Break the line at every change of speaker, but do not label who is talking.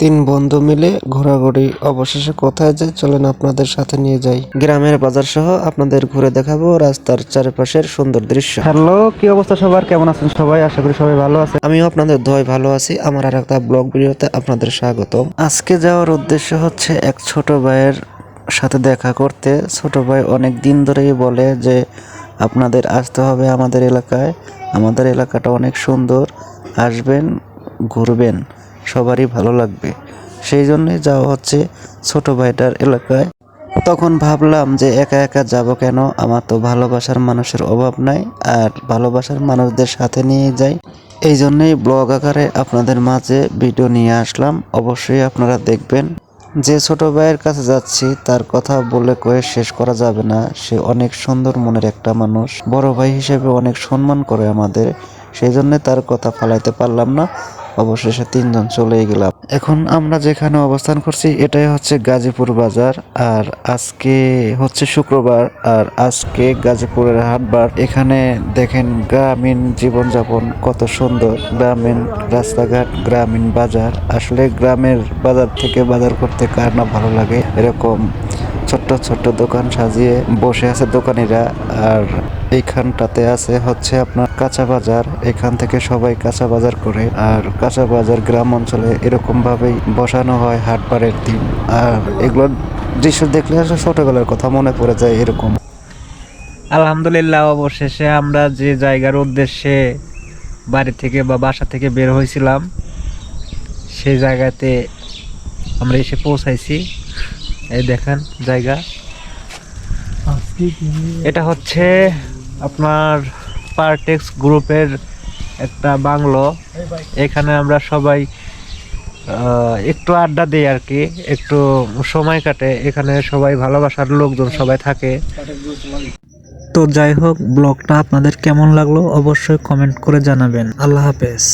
তিন বন্ধু মিলে ঘোরাঘুরি অবশেষে কোথায় যাই চলেন আপনাদের সাথে নিয়ে যাই। গ্রামের বাজার সহ আপনাদের ঘুরে দেখাবো রাস্তার চারপাশের সুন্দর দৃশ্য।
হ্যালো কি অবস্থা সবার? কেমন আছেন সবাই? আশা করি সবাই ভালো আছে
আমিও আপনাদের দয় ভালো আছি। আমার আর একটা ব্লগ ভিডিওতে আপনাদের স্বাগত আজকে যাওয়ার উদ্দেশ্য হচ্ছে এক ছোট ভাইয়ের সাথে দেখা করতে। ছোট ভাই অনেক দিন ধরেই বলে যে আপনাদের আসতে হবে আমাদের এলাকায়। আমাদের এলাকাটা অনেক সুন্দর। আসবেন ঘুরবেন। সবারই ভালো লাগবে। সেই জন্যই যাওয়া হচ্ছে ছোট ভাইটার এলাকায়। তখন ভাবলাম যে একা একা যাব কেন? আমার তো ভালোবাসার মানুষের অভাব নাই আর ভালোবাসার মানুষদের সাথে নিয়ে যাই। এই জন্যই ব্লগ আকারে আপনাদের মাঝে ভিডিও নিয়ে আসলাম। অবশ্যই আপনারা দেখবেন। যে ছোট ভাইয়ের কাছে যাচ্ছি, তার কথা বলে কয়ে শেষ করা যাবে না। সে অনেক সুন্দর মনের একটা মানুষ। বড় ভাই হিসেবে অনেক সম্মান করে আমাদের। সেই জন্য তার কথা ফালাইতে পারলাম না। অবশেষে তিনজন চলে গেলাম। এখন আমরা যেখানে অবস্থান করছি, এটাই হচ্ছে গাজীপুর বাজার। আর আজকে হচ্ছে শুক্রবার, আর আজকে গাজীপুরের হাটবার। এখানে দেখেন গ্রামীণ জীবনযাপন কত সুন্দর। গ্রামীণ রাস্তাঘাট, গ্রামীণ বাজার। আসলে গ্রামের বাজার থেকে বাজার করতে কার না ভালো লাগে? এরকম ছোট্ট ছোট্ট দোকান সাজিয়ে বসে আছে দোকানিরা। আর এইখানটাতে আছে হচ্ছে আপনার কাঁচা বাজার। এখান থেকে সবাই কাঁচা বাজার করে। আর কাঁচা বাজার গ্রাম অঞ্চলে এরকম ভাবেই বসানো হয় হাটবারের দিন। আর এগুলো দৃশ্য দেখলে আসলে ছোটবেলার কথা মনে পড়ে যায় এরকম।
আলহামদুলিল্লাহ অবশেষে আমরা যে জায়গার উদ্দেশ্যে বাড়ি থেকে বা বাসা থেকে বের হয়েছিলাম সেই জায়গাতে আমরা এসে পৌঁছাইছি। এই দেখেন জায়গা। এটা হচ্ছে আপনার পার্টেক্স গ্রুপের একটা বাংলো। এখানে আমরা সবাই একটু আড্ডা দিই আর কি, একটু সময় কাটে। এখানে সবাই ভালোবাসার লোকজন সবাই থাকে। তো যাই হোক, ব্লগটা আপনাদের কেমন লাগল অবশ্যই কমেন্ট করে জানাবেন। আল্লাহ হাফেজ।